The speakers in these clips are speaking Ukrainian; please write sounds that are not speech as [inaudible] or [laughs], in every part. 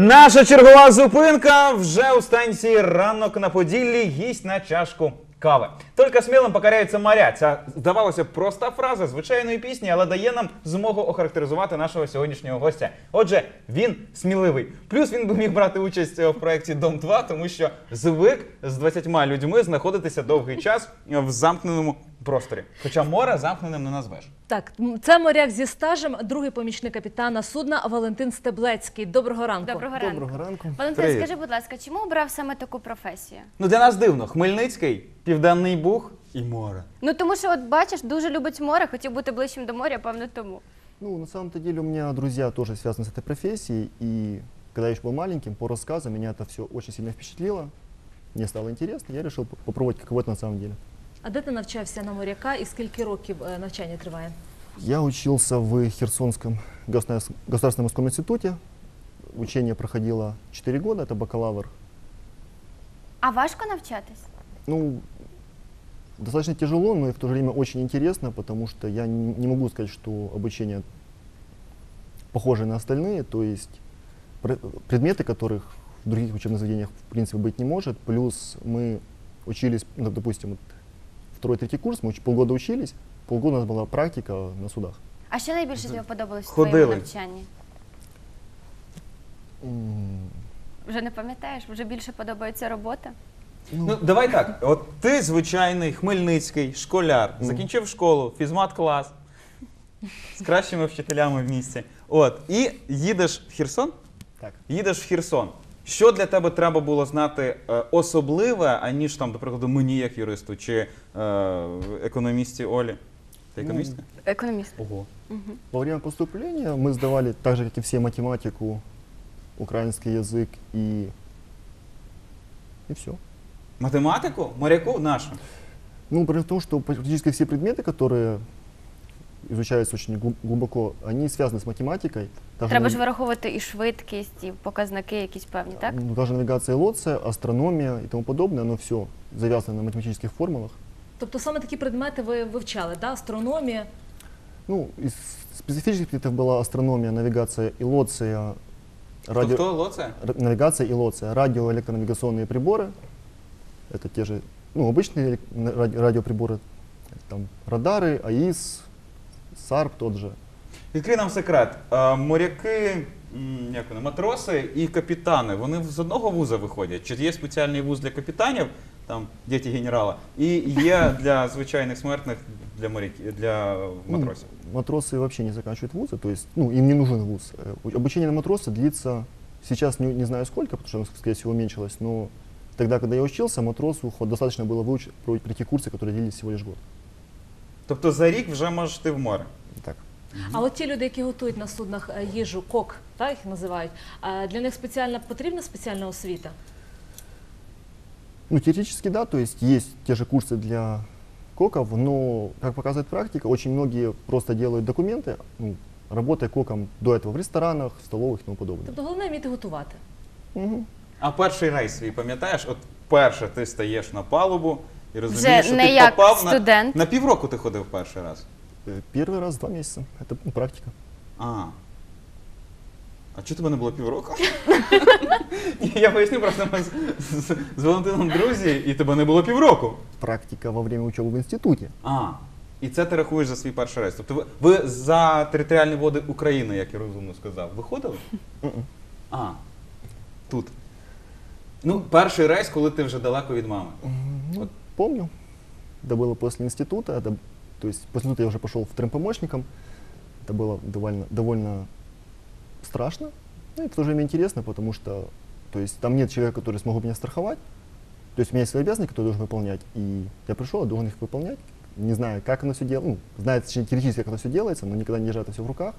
Наша чергова зупинка вже у станції ранок на Поділлі гість на чашку кави. Тільки смілим покоряються моря. Ця здавалося б, проста фраза звичайної пісні, але дає нам змогу охарактеризувати нашого сьогоднішнього гостя. Отже, він сміливий. Плюс він би міг брати участь е, в проєкті Дом 2, тому що звик з 20 людьми знаходитися довгий час в замкненому просторі. Хоча море замкненим не назвеш. Так, це моряк зі стажем, другий помічник капітана судна Валентин Стеблецький. Доброго ранку. Доброго ранку. Доброго ранку. Валентин, Привіт. скажи, будь ласка, чому обрав саме таку професію? Ну для нас дивно. Хмельницький, Південний Буг і море. Ну тому що, от бачиш, дуже любить море, хотів бути ближчим до моря, певно, тому. Ну, на самом-то деле у меня друзья тоже связаны с этой профессией, и когда я еще был маленьким, по рассказам меня это все очень сильно впечатлило. Мне стало интересно, я решил по- попробовать, каково это на самом деле. А де ти навчався на моряка і скільки років е, навчання триває? Я учился в Херсонском государс- государственном морском институте. Учение проходило 4 года, это бакалавр. А важко навчатись? Ну, достаточно тяжело, но и в то же время очень интересно, потому что я не не могу сказать, что обучение похоже на остальные, то есть пре- предметы, которых в других учебных заведениях в принципе быть не может, плюс мы учились, ну, допустим, вот второй, третий курс, мы уч- полгода учились, полгода у нас была практика на судах. А що найбільше тобі подобалось в Ходили. твоєму навчанні? М, Вже не пам'ятаєш? Вже більше подобається робота? Ну, давай так. От ти звичайний хмельницький школяр, закінчив школу, фізмат-клас з кращими вчителями в місті. От, і їдеш в Херсон? Так. Їдеш в Херсон. Що для тебе треба було знати е, особливе, аніж там, до прикладу, мені як юристу, чи е, економісті Олі? Ти Ну, економістка? Економіст. Ого. Во время поступления мы сдавали так же, как и все, математику, украинский язык и, и все. Математику? Моряку нашу. Ну, проблема в том, что практически все предметы, которые изучаются очень глу- глубоко, они связаны с математикой. Даже Треба нав- ж вираховувати і швидкість, і показники якісь певні, так? ну, даже навигация и лоция, астрономия и тому подобное, оно все завязано на математических формулах. Тобто саме такі предмети ви вивчали, да? астрономія. Ну, из специфических предметов была астрономия, навигация и лоция, радио- Хто лоце? ра- навигация и лоция, радиоэлектронавигационные приборы. Это те же, ну, обычные элек- на- ради- радиоприборы, там, радары, АИС, САРП тот же. Відкрий нам секрет. Е, Моряки, м, як вони, матроси і капітани, вони з одного вуза виходять? Чи є спеціальний вуз для капітанів, там діти генерала, і є для звичайних смертних для моряків, для Ну, матросів? матросы вообще не заканчивают вузы, то есть, ну, им не нужен вуз. Э, у- Обучение на матроса длится, сейчас не, не знаю сколько, потому что оно, скорее всего, уменьшилось, но тогда, когда я учился, матросу хоть достаточно было выучить, про- пройти курсы, которые длились всего лишь год. Тобто за рік вже можеш ти в море. Так. А от ті люди, які готують на суднах е, їжу, кок, так їх називають, е, для них спеціальна потрібна спеціальна освіта. Ну, теоретически, да, то есть есть те же курсы для коков, но, как показывает практика, очень многие просто делают документы, ну, работая коком до этого в ресторанах, в столовых и тому подобное. Тобто головне вміти готувати. Мгм. А перший рейс свій пам'ятаєш? От перше ти стаєш на палубу і розумієш, Вже що не ти як попав на, студент. на півроку ти ходив перший раз. Э, Первый раз два месяца, это ну, практика. А. А чого тебе не було півроку? [laughs] Ні, Я поясню, просто ми з, з, з Валентином друзі, і тебе не було півроку. Практика во время учебы в институте. А. І це ти рахуєш за свій перший рейс. Тобто ви, ви за територіальні води України, як я розумно сказав, виходили? Мгм. А. Тут. Ну, перший рейс, коли ти вже далеко від мами. Ну, Вот. Помню. Это было после института. Это, то есть после института я уже пошел вторым помощником. Это было довольно, довольно страшно. Ну и в то же время интересно, потому что то есть, там нет человека, который смог бы меня страховать. То есть у меня есть свои обязанности, которые я должен выполнять. И я пришел, я должен их выполнять. Не знаю, как оно все делается. Ну, знаю точнее, теоретически, как оно все делается, но никогда не держал это все в руках.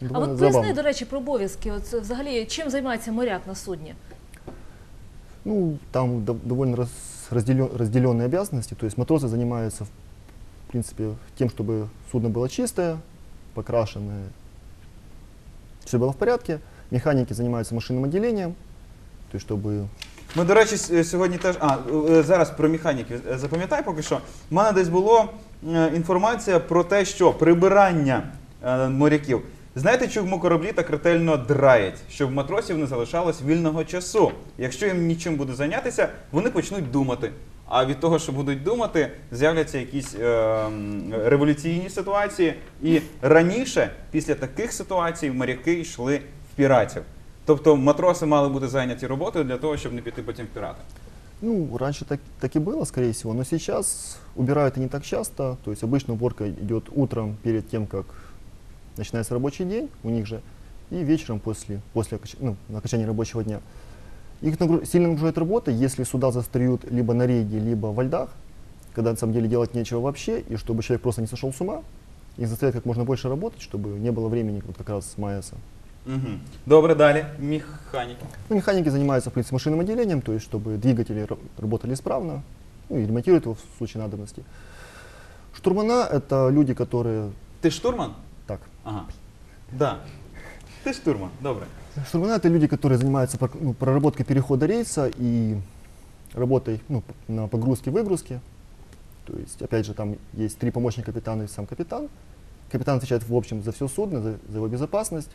А Довольно от поясни, забавно. до речі, про обов'язки. От це взагалі чим займається моряк на судні? Ну, там дов- довольно раз, разделен- разделенные обязанности. То есть матросы занимаются, в принципе, тем, чтобы судно было чистое, покрашенное, все было в порядке. Механики занимаются машинным отделением, то есть чтобы Ми, до речі, с- сьогодні теж. А, е, зараз про механіків. Е, Запам'ятай поки що. У мене десь було е, інформація про те, що прибирання е, моряків Знаєте, чому кораблі так ретельно драять, щоб матросів не залишалось вільного часу. Якщо їм нічим буде зайнятися, вони почнуть думати. А від того, що будуть думати, з'являться якісь е, революційні ситуації. І раніше, після таких ситуацій, моряки йшли в піратів. Тобто матроси мали бути зайняті роботою для того, щоб не піти потім в пірати. Ну, раньше так, так и было, скорее всего, но сейчас убирают не так часто. То есть обычно уборка идет утром перед тем, как начинается рабочий день у них же, и вечером после, после ну, окончания рабочего дня. Их нагру- сильно нагружает работа, если суда застреют либо на рейде, либо во льдах, когда на самом деле делать нечего вообще, и чтобы человек просто не сошел с ума, их заставляют как можно больше работать, чтобы не было времени вот как раз маяться. Угу. Добре, далі. Механіки. Ну, механики занимаются, в принципе, машинным отделением, то есть чтобы двигатели ра- работали исправно, ну и ремонтируют его в случае надобности. Штурмана — это люди, которые... Ти штурман? Ага. Да. Ти штурман, добре. Штурмана — это люди, которые занимаются ну, проработкой перехода рейса и работой ну, на погрузке-выгрузке. То есть, опять же, там есть три помощника капитана и сам капитан. Капитан отвечает в общем за все судно, за, за его безопасность.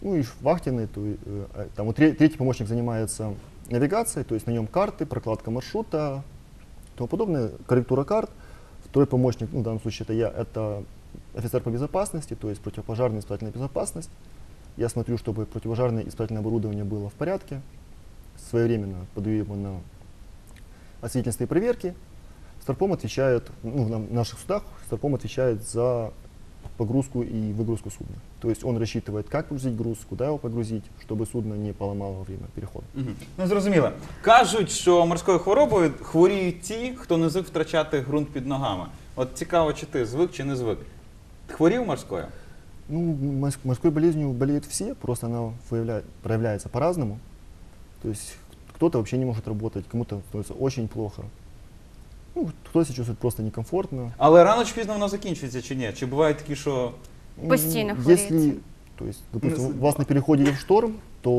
Ну и вахтенный, то, э, а, там вот тре- третий помощник занимается навигацией, то есть на нем карты, прокладка маршрута, тому подобное, корректура карт. Второй помощник, ну в данном случае это я, это офицер по безопасности, то есть противопожарная и спасательная безопасность. Я смотрю, чтобы противопожарное и спасательное оборудование было в порядке. Своевременно подаю его на осветительные проверки. Старпом отвечает, ну, на наших судах Старпом отвечает за погрузку и выгрузку судна. То есть он рассчитывает, как погрузить груз, куда его погрузить, чтобы судно не поломало во время перехода. Угу. Ну зрозуміло. Кажуть, що морською хворобою хворіють ті, хто не звик втрачати ґрунт під ногами. От цікаво, чи ти звик чи не звик. Хворів морською? Ну, морс- морской болезнью болеют все, просто она выявля- проявляется по-разному. То есть кто-то вообще не может работать, кому-то становится очень плохо. Ну, кто-то чувствует просто некомфортно. Але рано чи пізно воно закінчиться чи ні? Чи бувають такі, що Постійно. Если, то есть, допустим, Ну, у вас на переходе идет шторм, то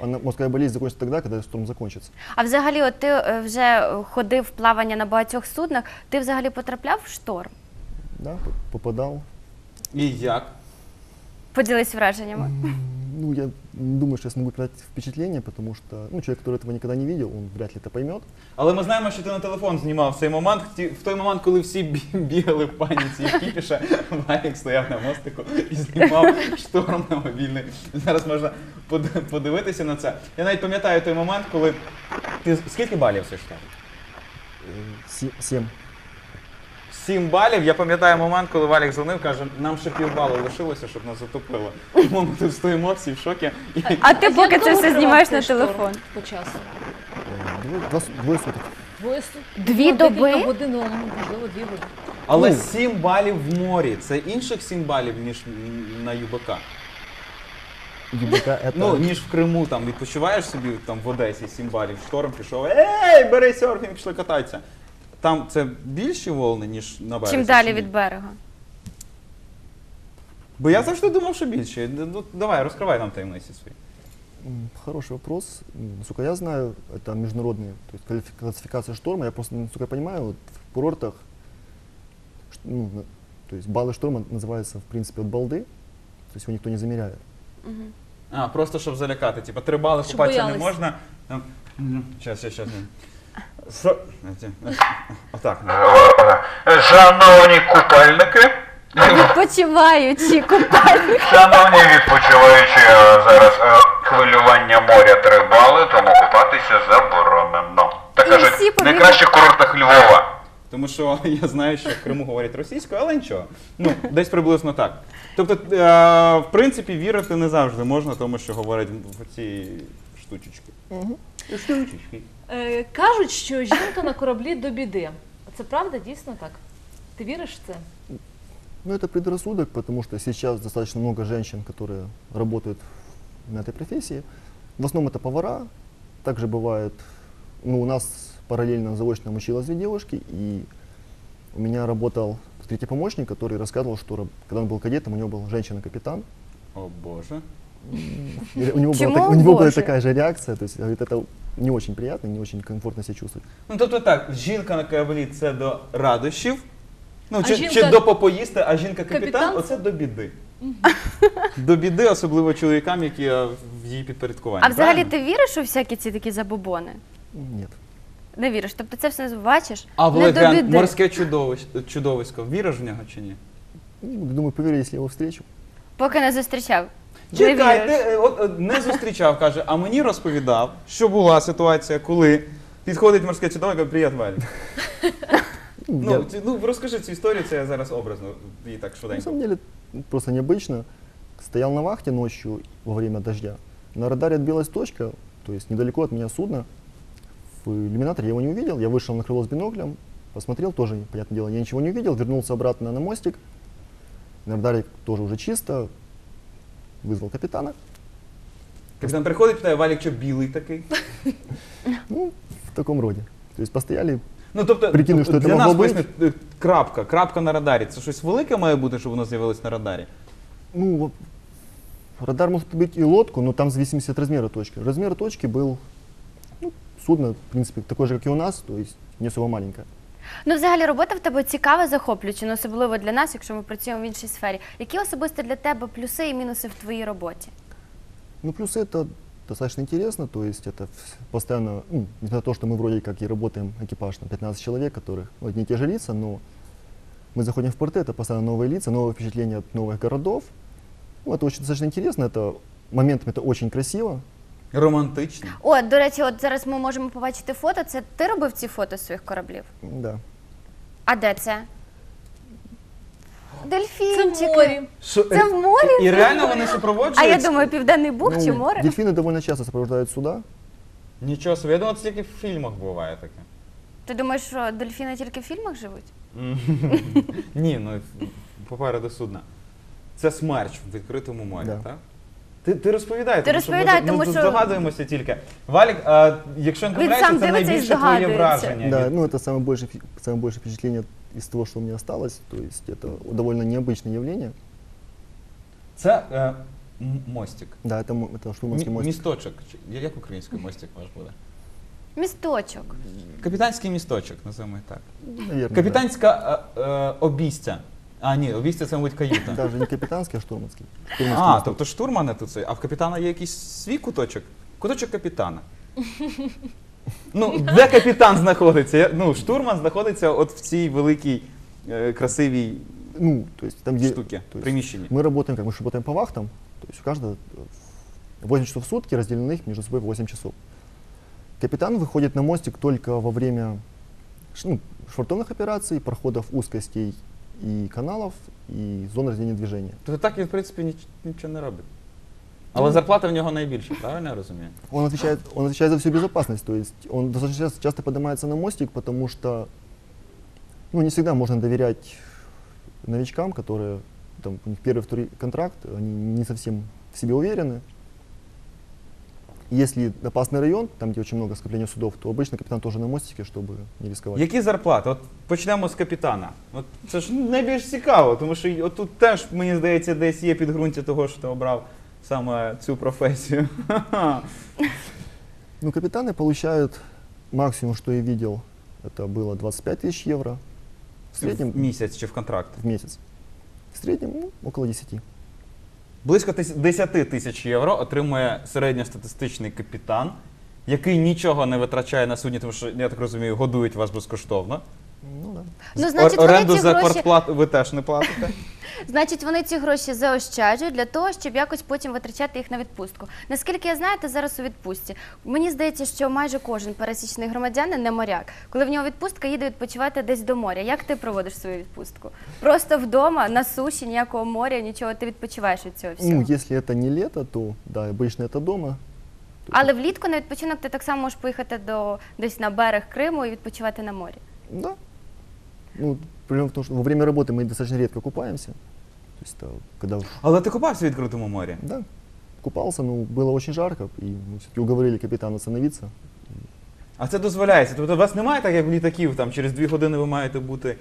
она, морская болезнь закончится тогда, когда шторм закончится. А взагалі, от ти е, вже ходив в плавання на багатьох суднах, ти взагалі потрапляв в шторм? Да, п- попадал. і як? Поділись враженнями. Ну, я не думаю, что я смогу передать впечатление, потому что ну, человек, который этого никогда не видел, он вряд ли это поймет. Але ми знаємо, що ти на телефон знімав в цей момент. Ті- В той момент, коли всі бі- бігали в паніці і кіпіша, Валік стояв на мостику і знімав шторм на мобільний. Зараз можна под- подивитися на це. Я навіть пам'ятаю той момент, коли ти скільки балів все ж таки? Э, се- Семь. Сім балів. Я пам'ятаю момент, коли Валік дзвонив, каже, нам ще півбалу лишилося, щоб нас затопило. Тому ми тут стоїмо всі в шокі. І А ти поки це все знімаєш на телефон. По часу. Двое суток. Двоє су- Дві ну, доби? Декілька годин, ну, можливо, дві години. Але Ну. 7 балів в морі це інших 7 балів, ніж на ЮБК. ЮБК это... Ну, ніж в Криму, там відпочиваєш собі там в Одесі 7 балів, шторм пішов, ей, бери серфінг, пішли кататися. Там це більші волни, ніж на березі. Чим далі чи ні? від берега? Бо я завжди думав, що більше. Ну, давай, розкривай нам таємниці свої. М, Хороший вопрос. М, Насколько я знаю, это международная то есть квалифи- классификация шторма. Я просто, насколько я понимаю, вот в курортах, ш- ну, на- то есть баллы шторма называются, в принципе, от балды. То есть его никто не замеряет. А, просто щоб залякати. Типа, три бали Щоб купатися не боялись. можна. Там, Щас, щас, Отак. Шановні купальники, Відпочиваючи, купальник. шановні відпочиваючі е, зараз е, хвилювання моря три бали, тому купатися заборонено. Так І кажуть, всі в побігли. найкращих курортах Львова. Тому що [laughs] я знаю, що в Криму говорять російською, але нічого. Ну, десь приблизно так. Тобто, е, в принципі, вірити не завжди можна тому, що говорять в ці штучечки. Штучечки. Е, кажуть, що жінка на кораблі до біди. Це правда, дійсно так? Ти віриш в це? Ну, это предрассудок, потому что сейчас достаточно много женщин, которые работают на этой профессии. В основном это повара. Также бывает, ну, у нас параллельно заочно училось две девушки, и у меня работал третий помощник, который рассказывал, что раб- когда он был кадетом, у него был женщина-капитан. О Боже. И у него, была, Чему так- у него была Боже? такая же реакция, то есть, говорит, это не очень приятно, не очень комфортно себя чувствовать. Ну, тобто так, жінка на кораблі це до радощів. Ну, А чи, жінка- чи до попоїсти, а жінка капітан, Капітан? оце до біди. До біди, особливо чоловікам, які е, в її підпорядкуванні. А взагалі правильно? ти віриш у всякі ці такі забобони? Нет. Не віриш. Тобто це все бачиш? А в не до легенд біди. морське чудовисько, чудовисько. Віриш в нього чи ні? Ну, Думаю, поверю, если я его встречу. Поки не зустрічав. Не Чекай, ти віриш. е, от, е, не зустрічав, каже, а мені розповідав, що була ситуація, коли підходить морське чудовисько, привіт, Валік. [laughs] Ну, Ну, я- ці- ну розкажи цю історію, це я зараз образно і так На швиденько. самом деле, просто необычно. Стоял на вахте ночью во время дождя. На радаре отбилась точка, то есть недалеко от меня судно. В иллюминаторе я его не увидел. Я вышел на крыло с биноклем, посмотрел, тоже, понятное дело, я ничего не увидел. Вернулся обратно на мостик. На радаре тоже уже чисто. Вызвал капитана. Капітан приходить, питає, Валік, що білий такий? [laughs] Ну, в таком роде. То есть постояли. Ну, тобто, Прикинув, тобто що це для нас могло поясни, е, крапка, крапка на радарі. Це щось велике має бути, щоб воно з'явилось на радарі? Ну, вот радар может быть и лодку, но там в зависимости от размера точки. Размер точки был ну, судно, в принципе, такое же, как и у нас, то есть не особо маленькое. Ну, взагалі, робота в тебе цікава, захоплююча, ну, особливо для нас, якщо ми працюємо в іншій сфері. Які особисто для тебе плюси і мінуси в твоїй роботі? Ну, плюс это достаточно интересно, то есть это вс- постоянно, ну, несмотря на то, что мы вроде как и работаем экипаж на 15 человек, которых ну, одни и те же лица, но мы заходим в порты, это постоянно новые лица, новые впечатления от новых городов. Ну, это очень достаточно интересно, это моментами это очень красиво. Романтично. О, до речі, от зараз ми можемо побачити фото. Це ти робив ці фото своїх кораблів? Да. А де це? Це в морі. Це в морі? І реально вони супроводжують? А я думаю, Південний Буг чи Ну, море? Дельфины довольно часто сопровождают суда. Нічого собі, я думав, це тільки в фільмах буває таке. Ти думаєш, що дельфіни тільки в фільмах живуть? Ні, ну попереду судна. Це смерч в відкритому морі, Да. так? Ти, ти розповідай, Ти тому що розповідай, ми, тому ми що- здогадуємося тільки. Валік, а, якщо не Він помиляюся, сам це дивиться і найбільше твоє здогадується. враження. Да, від- ну это самое большее, впе- самое большее впечатление из того, что у меня осталось. То есть это довольно необычное явление. Це е, м- мостик. Да, это, мо- это штурманский Мі- мостик. Місточок. Чи- Як український мостик ваш буде? Місточок. Капітанський місточок, називаємо так. Наверное, Капітанська е, е, обійстя. А, ні, обійстя це, мабуть, да. каюта. Даже не капитанский, а штурманский. Штурманский А, мостик. тобто штурмани тут це. А в капітана є якийсь свій куточок? Куточок капітана. Ну, де капітан знаходиться? Я- Ну, штурман знаходиться от в цій великій е, красивій Ну, то есть там где... штуці, то есть приміщенні. Мы работаем, как мы же работаем по вахтам. То есть у каждого э, 8 часов в сутки, разделенных между собой 8 часов. Капитан выходит на мостик только во время ш- ну, швартовных операций, проходов узкостей и каналов, и зон разделения движения. Тобто так він, в принципі, ніч- нічого не робить. Але зарплата в нього найбільша, правильно я розумію? Он отвечает, он отвечает за всю безопасность, то есть он достаточно часто, часто поднимается на мостик, потому что ну, не всегда можно доверять новичкам, которые там, у них первый, второй контракт, они не совсем в себе уверены. Если опасный район, там, где очень много скопления судов, то обычно капитан тоже на мостике, чтобы не рисковать. Які зарплати? От почнемо з капітана. От це ж найбільш цікаво, тому що й- от тут теж, мені здається, десь є підґрунтя того, що ти обрав саме цю професію. Ха-ха. [laughs] Ну, капитаны получают максимум, что я видел, это было 25 тысяч евро. В среднем В місяць чи в контракт. в месяц. В среднем ну, около 10. Близько тис- 10 тисяч євро отримує середньостатистичний капітан, який нічого не витрачає на судні, тому що, я так розумію, годують вас безкоштовно. Ну да. Ну, значить, Ор- оренду за гроші, квартплату ви теж не платите. [laughs] значить, вони ці гроші заощаджують для того, щоб якось потім витрачати їх на відпустку. Наскільки я знаю, ти зараз у відпустці. Мені здається, що майже кожен пересічний громадянин не моряк. Коли в нього відпустка, їде відпочивати десь до моря. Як ти проводиш свою відпустку? Просто вдома, на суші, ніякого моря, нічого, ти відпочиваєш від цього всього. Ну, если это не лето, то да, обычно это дома. Але влітку на відпочинок ти так само можеш поїхати до десь на берег Криму і відпочивати на морі. Да. Ну, проблема в том, что во время работы мы достаточно редко купаемся. То есть, это когда, Але ти купався в відкритому морі. да, купался, но было очень жарко, и мы все-таки уговорили капитана остановиться. А це дозволяється. Тобто у вас немає так, як в літаків, там через дві години ви маєте бути е,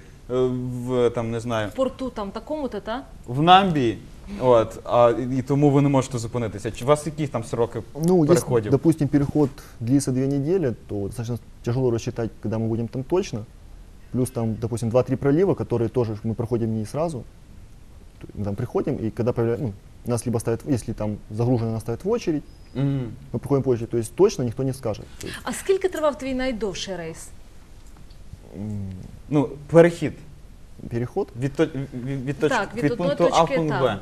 в там, не знаю, В порту там такому-то, та? в Намбі. От, а, і тому ви не можете зупинитися. Чи у вас які там сроки Ну, если, переходів? допустим, переход длится две недели, то достаточно тяжело рассчитать, когда мы будем там точно. Плюс там, допустим, 2-3 пролива, которые тоже мы проходим не сразу. То есть Мы там приходим, и когда появляется, ну, нас либо ставят, если там загружено, нас ставят в очередь, Мгм. мы приходим по очереди, то есть точно никто не скажет. То есть, А скільки тривав твій найдовший рейс? м, Ну, перехід переход, від, то- від, від, точ- Так, від від одної пункту А в точки, пункт так. Б.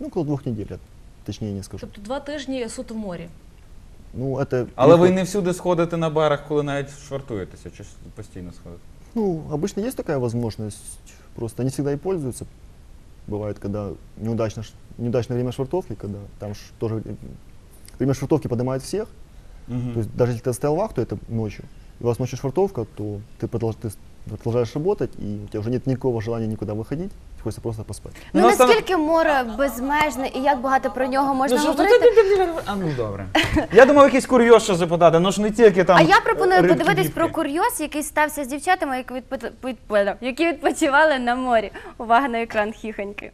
ну, около двух недель, я точнее не скажу. Тобто два тижні суто в морі. Ну, это Але ви переход- не всюди сходите на берег, коли навіть швартуєтеся, чи ж постійно сходите? Ну, обычно есть такая возможность, просто не всегда и пользуются. Бывает, когда неудачно, ш- неудачное время швартовки, когда там ж тоже э, время швартовки поднимает всех. Мгм. То есть даже если ты оставил вахту, это ночью, и у вас ночью швартовка, то ты, продолж- ты с- продолжаешь работать, и у тебя уже нет никакого желания никуда выходить, хочется просто поспать. Ну Ну, настав- наскільки море безмежне і як багато про нього можна Ну, що говорити? А ну добре. Я думав, якийсь курйоз ще запитати, ну ж не тільки там. А я пропоную рибки, подивитись про курйоз, який стався з дівчатами, які відпо- відпо- які відпочивали на морі. Увага на екран хіхоньки.